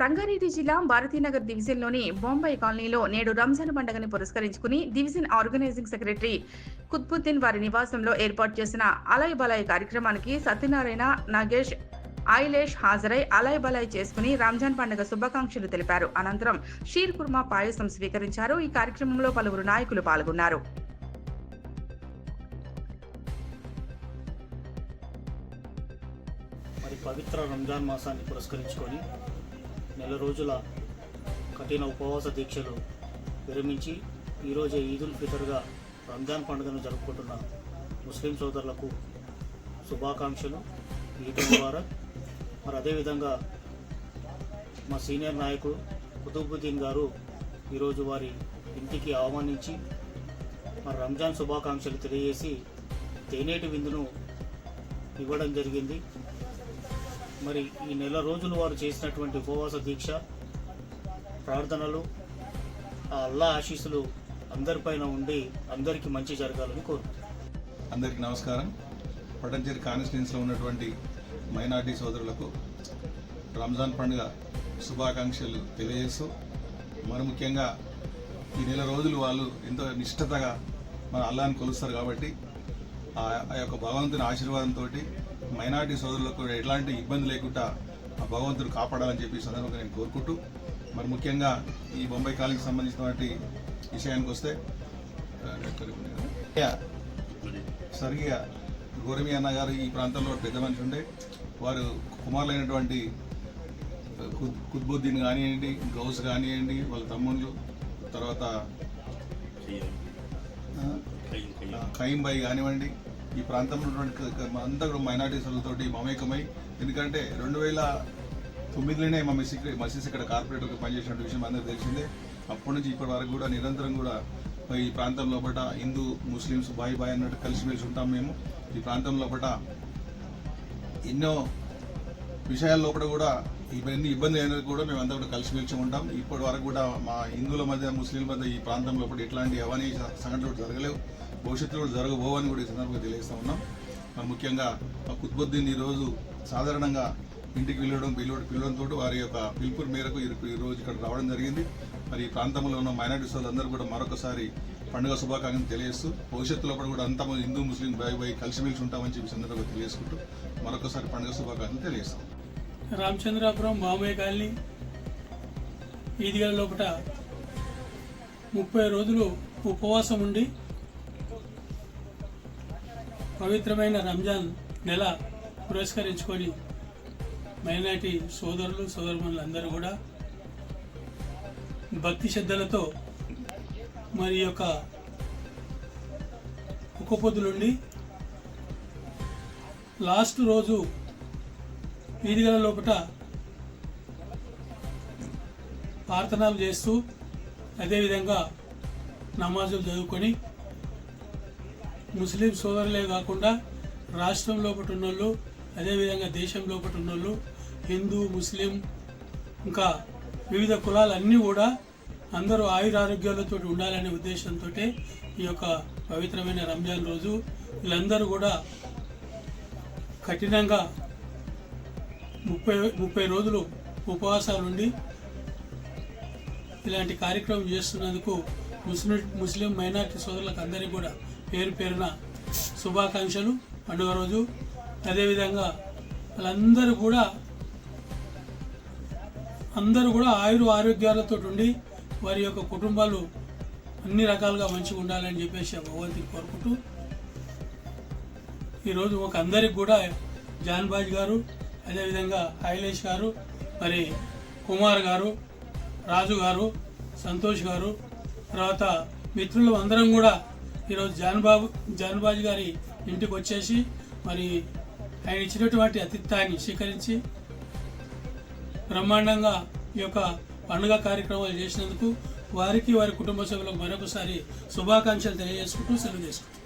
సంగారెడ్డి జిల్లా భారతీనగర్ డివిజన్లోని బొంబాయి కాలనీలో నేడు రంజాన్ పండుగని పురస్కరించుకుని డివిజన్ ఆర్గనైజింగ్ సెక్రటరీ కుత్బుద్దీన్ వారి నివాసంలో ఏర్పాటు చేసిన అలయ్ బలాయ్ కార్యక్రమానికి సత్యనారాయణ నాగేష్ ఐలేష్ హాజరై అలయ్ బలాయ్ చేసుకుని రంజాన్ పండుగ శుభాకాంక్షలు తెలిపారు. అనంతరం షీర్ కుర్మా పాయసం స్వీకరించారు. ఈ కార్యక్రమంలో పలువురు నాయకులు పాల్గొన్నారు. మరి పవిత్ర రంజాన్ మాసాన్ని పురస్కరించుకొని నెల రోజుల కఠిన ఉపవాస దీక్షలు విరమించి ఈరోజే ఈదుల్ ఫితర్గా రంజాన్ పండుగను జరుపుకుంటున్న ముస్లిం సోదరులకు శుభాకాంక్షలు. ఈద్ ముబారక్. మరి అదేవిధంగా మా సీనియర్ నాయకుడు కుతుబుద్దీన్ గారు ఈరోజు వారి ఇంటికి ఆహ్వానించి మరి రంజాన్ శుభాకాంక్షలు తెలియజేసి తేనేటి విందును ఇవ్వడం జరిగింది. మరి ఈ నెల రోజులు వారు చేసినటువంటి ఉపవాస దీక్ష ప్రార్థనలు ఆ అల్లా ఆశీస్సులు అందరిపైన ఉండి అందరికీ మంచి జరగాలని కోరుకుంటున్నాను అందరికీ నమస్కారం. పటంచేరి కాన్స్టిట్యూన్స్లో ఉన్నటువంటి మైనార్టీ సోదరులకు రంజాన్ పండుగ శుభాకాంక్షలు తెలియజేస్తూ మరి ముఖ్యంగా ఈ నెల రోజులు వాళ్ళు ఎంతో నిష్ఠతగా మన అల్లాని కొలుస్తారు కాబట్టి ఆ ఆ యొక్క భగవంతుని ఆశీర్వాదంతో మైనార్టీ సోదరులకు ఎలాంటి ఇబ్బంది లేకుండా ఆ భగవంతుడు కాపాడాలని చెప్పి సందర్భంగా నేను కోరుకుంటూ మరి ముఖ్యంగా ఈ బొంబాయి కాలనీకి సంబంధించినటువంటి విషయానికి వస్తే ఆ, స్వర్గీయ గోరమి అన్న గారు ఈ ప్రాంతంలో పెద్ద మనిషి ఉండే. వారు కుమారులైనటువంటి కుద్ కుద్బుద్దీన్ కానివ్వండి గౌస్ కానివ్వండి వాళ్ళ తమ్ముళ్ళు తర్వాత ఆ, బై భాయ్ కానివ్వండి ఈ ప్రాంతంలో ఉన్నటువంటి అంతా కూడా మైనార్టీ సోదరులతోటి మమేకమై ఎందుకంటే రెండు వేల తొమ్మిదిలోనే మా మిస్ ఇక్కడ మసీస్ ఇక్కడ కార్పొరేటర్గా పనిచేసిన విషయం అందరికీ తెలిసిందే. అప్పటి నుంచి ఇప్పటి వరకు కూడా నిరంతరం కూడా ఈ ప్రాంతం లోపల హిందూ ముస్లిమ్స్ బాయ్ బాయ్ అన్నట్టు కలిసిమెలిసి ఉంటాం మేము. ఈ ప్రాంతం లోపల ఎన్నో విషయాల లోపల కూడా ఇవన్నీ ఇబ్బంది అయినది కూడా మేము అంతా కూడా కలిసిమెలిసి ఉంటాం. ఇప్పటి వరకు కూడా మా హిందువుల మధ్య ముస్లింల మధ్య ఈ ప్రాంతం లోపల ఎట్లాంటి అవన్నీ సంఘటనలు జరగలేవు. భవిష్యత్తులో కూడా జరగబోవని కూడా ఈ సందర్భంగా తెలియజేస్తా ఉన్నాం. మరి ముఖ్యంగా కుత్బుద్దీన్ ఈరోజు సాధారణంగా ఇంటికి వెళ్ళడం పిలవడం పిలవడంతో వారి యొక్క పిలుపు మేరకు ఈ- రోజు ఇక్కడ రావడం జరిగింది. మరి ఈ ప్రాంతంలో ఉన్న మైనార్టీ సోదరులందరూ కూడా మరొకసారి పండుగ శుభాకాంక్షలు తెలియజేస్తూ భవిష్యత్తులో కూడా కూడా అంతా మంది హిందూ ముస్లిం బాయ్ బాయ్ కలిసిమెలిసి ఉంటామని చెప్పి సందర్భంగా తెలియజేసుకుంటూ మరొకసారి పండుగ శుభాకాంక్షలు తెలియజేస్తాం. రామచంద్రాపురం మామయ్య కాలనీ ఈదిగా లోపల ముప్పై రోజులు ఉపవాసం ఉండి పవిత్రమైన రంజాన్ నెల పురస్కరించుకొని మైనార్టీ సోదరులు సోదరుమణులు అందరూ కూడా భక్తి శ్రద్ధలతో మరి యొక్క ఒక్క పొద్దులుండి లాస్ట్ రోజు వీధిగల లోపల ప్రార్థనలు చేస్తూ అదేవిధంగా నమాజులు చదువుకొని ముస్లిం సోదరులే కాకుండా రాష్ట్రం లోపల ఉన్నోళ్ళు అదేవిధంగా దేశం లోపల ఉన్నోళ్ళు హిందూ ముస్లిం ఇంకా వివిధ కులాలన్నీ కూడా అందరూ ఆయురారోగ్యాలతో ఉండాలనే ఉద్దేశంతో ఈ యొక్క పవిత్రమైన రంజాన్ రోజు వీళ్ళందరూ కూడా కఠినంగా ముప్పై ముప్పై రోజులు ఉపవాసాలుండి ఇలాంటి కార్యక్రమం చేస్తున్నందుకు ముస్లిం ముస్లిం మైనార్టీ సోదరులకు అందరికీ కూడా పేరు పేరున శుభాకాంక్షలు. పండుగ రోజు అదేవిధంగా వాళ్ళందరూ కూడా అందరూ కూడా ఆయురు ఆరోగ్యాలతో ఉండి వారి యొక్క కుటుంబాలు అన్ని రకాలుగా మంచిగా ఉండాలని చెప్పేసి భగవంతుని కోరుకుంటూ ఈరోజు ఒక అందరికి కూడా జాన్బాజ్ గారు అదేవిధంగా హైలేష్ గారు మరి కుమార్ గారు రాజు గారు సంతోష్ గారు తర్వాత మిత్రులు అందరం కూడా ఈరోజు జాన్బాబు జాన్బాజ్ గారి ఇంటికి వచ్చేసి మరి ఆయన ఇచ్చినటువంటి అతిథ్యాన్ని స్వీకరించి బ్రహ్మాండంగా ఈ యొక్క పండుగ కార్యక్రమాలు చేసినందుకు వారికి వారి కుటుంబ సభ్యులకు మరొకసారి శుభాకాంక్షలు తెలియజేసుకుంటూ సెలవు చేసుకుంటాం